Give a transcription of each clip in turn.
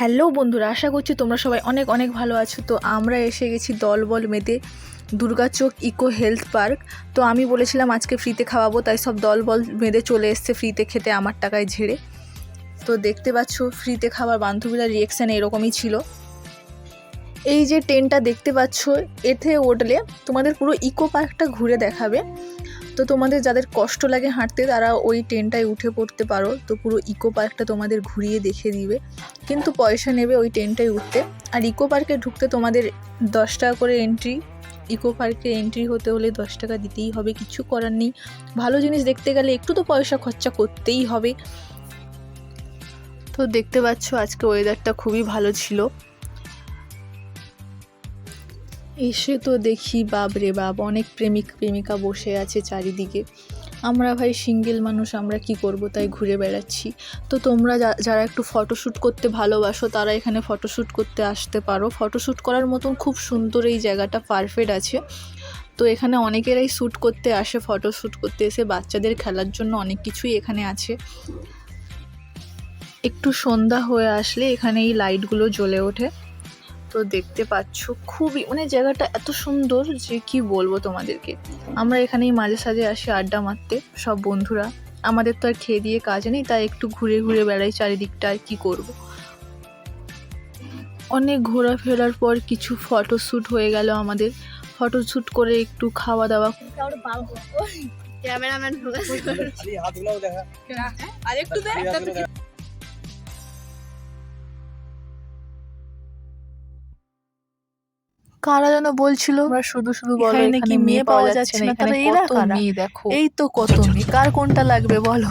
Hello বন্ধুরা, আশা করছি তোমরা সবাই অনেক অনেক ভালো আছো। তো আমরা এসে গেছি দলবল মেতে দুর্গাচক ইকো হেলথ পার্ক। তো আমি বলেছিলাম আজকে ফ্রিতে খাওয়াবো, তাই সব দলবল মেয়েদের চলে এসছে ফ্রিতে খেতে আমার টাকায় ঝেড়ে। তো দেখতে পাচ্ছ, ফ্রিতে খাবার বান্ধবীরা রিয়েকশান এরকমই ছিল। এই যে ট্রেনটা দেখতে পাচ্ছ, এতে উঠলে তোমাদের পুরো ইকো পার্কটা ঘুরে দেখাবে। তো তোমাদের যাদের কষ্ট লাগে হাঁটতে, তারা ওই ট্রেনটায় উঠে পড়তে পারো। তো পুরো ইকো পার্কটা তোমাদের ঘুরিয়ে দেখে দিবে। কিন্তু পয়সা নেবে ওই ট্রেনটায় উঠতে। আর ইকো পার্কে ঢুকতে তোমাদের দশ টাকা করে এন্ট্রি ইকো পার্কে এন্ট্রি হতে হলে দশ টাকা দিতেই হবে, কিছু করার নেই। ভালো জিনিস দেখতে গেলে একটু তো পয়সা খরচা করতেই হবে। তো দেখতে পাচ্ছ আজকে ওয়েদারটা খুবই ভালো ছিল। এসে তো দেখি, বাপ রে বাপ, অনেক প্রেমিক, প্রেমিকা বসে আছে চারিদিকে। আমরা ভাই সিঙ্গেল মানুষ, আমরা কি করব? তাই ঘুরে বেড়াচ্ছি। তো তোমরা যারা একটু ফটোশ্যুট করতে ভালোবাসো, তারা এখানে ফটোশ্যুট করতে আসতে পারো। ফটোশ্যুট করার মতন খুব সুন্দর এই জায়গাটা, পারফেক্ট আছে। তো এখানে অনেকেরাই শ্যুট করতে আসে ফটো শ্যুট করতে এসে বাচ্চাদের খেলার জন্য অনেক কিছুই এখানে আছে। একটু সন্ধ্যা হয়ে আসলে এখানে এই লাইটগুলো জ্বলে ওঠে। তো দেখতে পাচ্ছ খুবই মানে জায়গাটা এত সুন্দর যে কি বলব তোমাদেরকে। আমরা এখানেই মাঝে সাঝে আসি আড্ডা মারতে সব বন্ধুরা। আমাদের তো আর খেয়ে দিয়ে কাজ নেই তাই একটু ঘুরে ঘুরে বেড়াই চারিদিকটা আর কি করব। অনেক ঘোরাফেরার পর কিছু ফটোশ্যুট হয়ে গেল আমাদের। ফটোশ্যুট করে একটু খাওয়া দাওয়া। ক্যামেরাম্যান আরেকটু দেখা। কারা যেন বলছিল? শুধু শুধু বলো নাকি মেয়ে পাওয়া যাচ্ছে না তাহলে এরা কারা? দেখো। এই তো কত মেয়ে। কার কোনটা লাগবে বলো?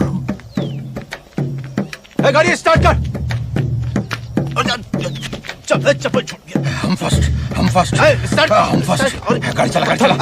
গাড়ি স্টার্ট কর। চপ্পল চপ্পল ছুট গিয়া। হাম ফাস্ট হাম ফাস্ট স্টার্ট হাম ফাস্ট গাড়ি চালা গাড়ি চালা।